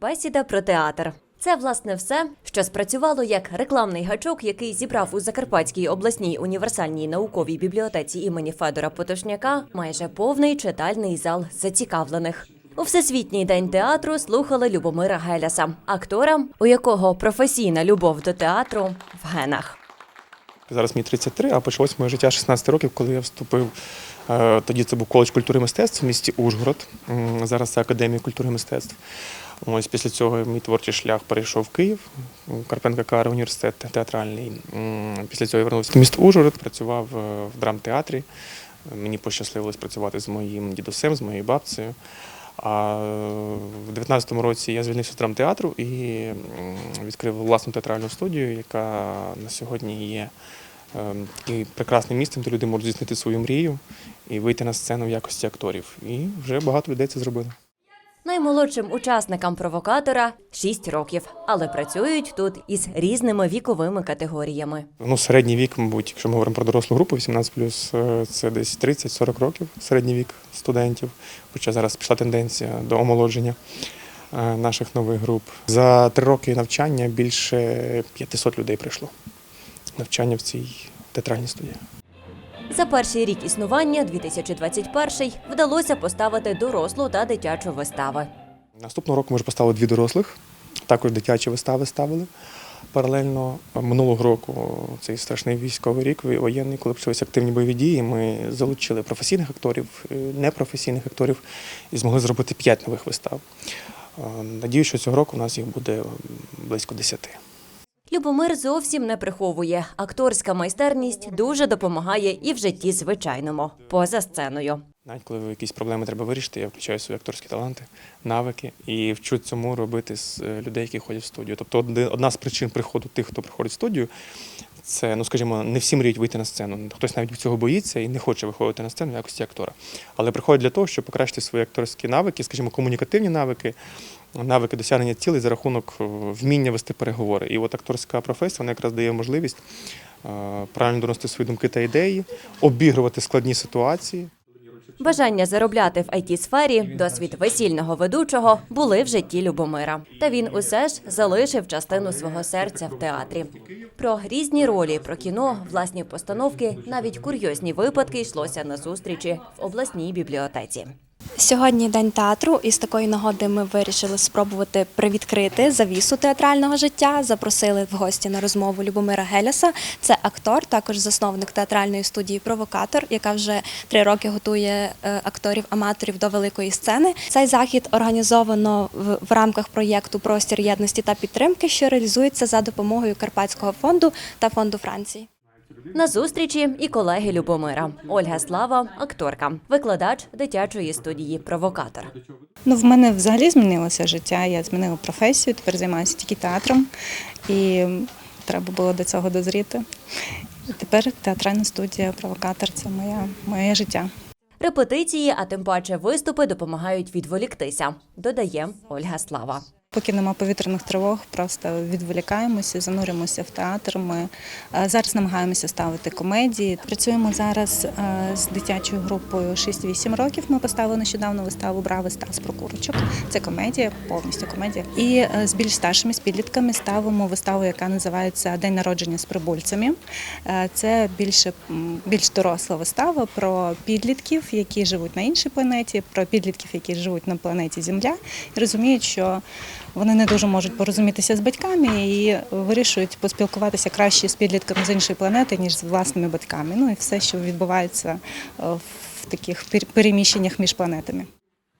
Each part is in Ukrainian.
Бесіда про театр. Це власне все, що спрацювало як рекламний гачок, який зібрав у Закарпатській обласній універсальній науковій бібліотеці імені Федора Потошняка майже повний читальний зал зацікавлених. У всесвітній день театру слухали Любомира Геляса, актора, у якого професійна любов до театру в генах. Зараз мені 33, а почалось моє життя 16 років, коли я вступив. е, Тоді це був коледж культури і мистецтв в місті Ужгород. Зараз це Академія культури і мистецтв. Ось після цього мій творчий шлях перейшов в Київ, у Карпенка Кара університет театральний. Після цього я вернувся в місто Ужгород, працював е, в драмтеатрі. Мені пощасливилось працювати з моїм дідусем, з моєю бабцею. А в 19-му році я звільнився з драмтеатру і відкрив власну театральну студію, яка на сьогодні є ем, прекрасним місцем, де люди можуть здійснити свою мрію і вийти на сцену в якості акторів. І вже багато людей це зробили. Наймолодшим учасникам провокатора 6 років, але працюють тут із різними віковими категоріями. Ну, середній вік, мабуть, якщо ми говоримо про дорослу групу, 18 е, це десь 30-40 років середній вік студентів. Хоча зараз пішла тенденція до омолодження е, наших нових груп. За три роки навчання більше 500 людей прийшло. Навчання в цій театральній студії. За перший рік існування, 2021, вдалося поставити дорослу та дитячу вистави. Наступного року ми вже поставили дві дорослих, також дитячі вистави ставили. Паралельно минулого року цей страшний військовий рік воєнний, коли почалися активні бойові дії, ми залучили професійних акторів, е, непрофесійних акторів і змогли зробити п'ять нових вистав. Е, Надіюсь, що цього року у нас їх буде близько десяти. Любомир зовсім не приховує. Акторська майстерність дуже допомагає і в житті звичайному, поза сценою. Навіть коли якісь проблеми треба вирішити, я включаю свої акторські таланти, навики і вчу цьому робити з е, людей, які ходять в студію. Тобто одна з причин приходу тих, хто приходить в студію, це, ну скажімо, не всі мріють вийти на сцену. Хтось навіть цього боїться і не хоче виходити на сцену в якості актора. Але приходять для того, щоб покращити свої акторські навики, скажімо, комунікативні навики, навики досягнення цілей за рахунок е, вміння вести переговори. І от акторська професія вона якраз дає можливість е, правильно доносити свої думки та ідеї, обігрувати складні ситуації. Бажання заробляти в it сфері досвід весільного ведучого були в житті Любомира. Та він усе ж залишив частину свого серця в театрі. Про різні ролі, про кіно, власні постановки, навіть курйозні випадки йшлося на зустрічі в обласній бібліотеці. Сьогодні день театру, і з такої нагоди ми вирішили спробувати привідкрити завісу театрального життя. Запросили в гості на розмову Любомира Геляса. Це актор, також засновник театральної студії Провокатор, яка вже три роки готує е, акторів-аматорів до великої сцени. Цей захід організовано в, в рамках проєкту Простір єдності та підтримки, що реалізується за допомогою Карпатського фонду та фонду Франції. На зустрічі і колеги Любомира Ольга Слава, акторка, викладач дитячої студії Провокатор. Ну, в мене взагалі змінилося життя. Я змінила професію, тепер займаюся тільки театром, і треба було до цього дозріти. І тепер театральна студія Провокатор це моя, моє життя. Репетиції, а тим паче виступи допомагають відволіктися, додає Ольга Слава. Поки нема повітряних тривог, просто відволікаємося, занурюємося в театр. Ми е, зараз намагаємося ставити комедії. Працюємо зараз е, з дитячою групою 6-8 років. Ми поставили нещодавно виставу Брави Стас про курочок. Це комедія, повністю комедія. І е, з більш старшими з підлітками ставимо виставу, яка називається День народження з прибульцями. Це більше більш доросла вистава про підлітків, які живуть на іншій планеті, про підлітків, які живуть на планеті Земля, і розуміють, що вони не дуже можуть порозумітися з батьками і вирішують поспілкуватися краще з підлітками з іншої планети, ніж з власними батьками. Ну і все, що відбувається е, в таких пер- переміщеннях між планетами.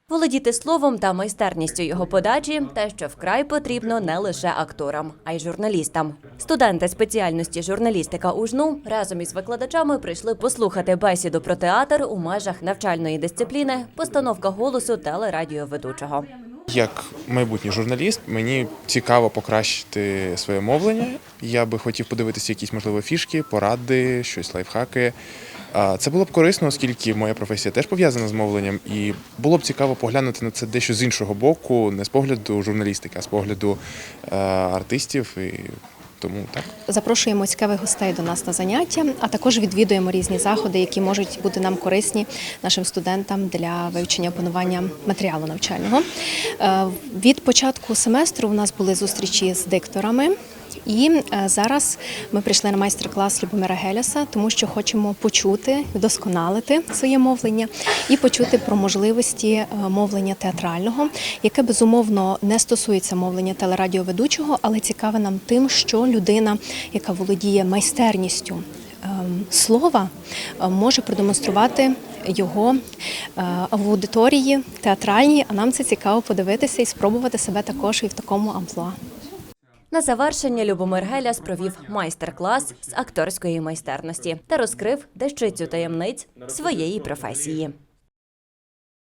Володіти словом та майстерністю його подачі те, що вкрай потрібно не лише акторам, а й журналістам. Студенти спеціальності журналістика УЖНУ разом із викладачами прийшли послухати бесіду про театр у межах навчальної дисципліни, постановка голосу телерадіоведучого. Як майбутній журналіст, мені цікаво покращити своє мовлення. Я би хотів подивитися якісь можливо фішки, поради, щось лайфхаки. Це було б корисно, оскільки моя професія теж пов'язана з мовленням, і було б цікаво поглянути на це дещо з іншого боку, не з погляду журналістики, а з погляду е, артистів і Тому так. Запрошуємо цікавих гостей до нас на заняття, а також відвідуємо різні заходи, які можуть бути нам корисні нашим студентам для вивчення опанування матеріалу навчального. Е, Від початку семестру у нас були зустрічі з дикторами. І е, зараз ми прийшли на майстер-клас Любомира Геляса, тому що хочемо почути, вдосконалити своє мовлення і почути про можливості е, мовлення театрального, яке безумовно не стосується мовлення телерадіоведучого, але цікаве нам тим, що людина, яка володіє майстерністю ем, слова, е, може продемонструвати його в аудиторії театральній. А нам це цікаво подивитися і спробувати себе також і в такому амплуа. На завершення Любомир Геляс провів майстер-клас з акторської майстерності та розкрив дещицю таємниць своєї професії.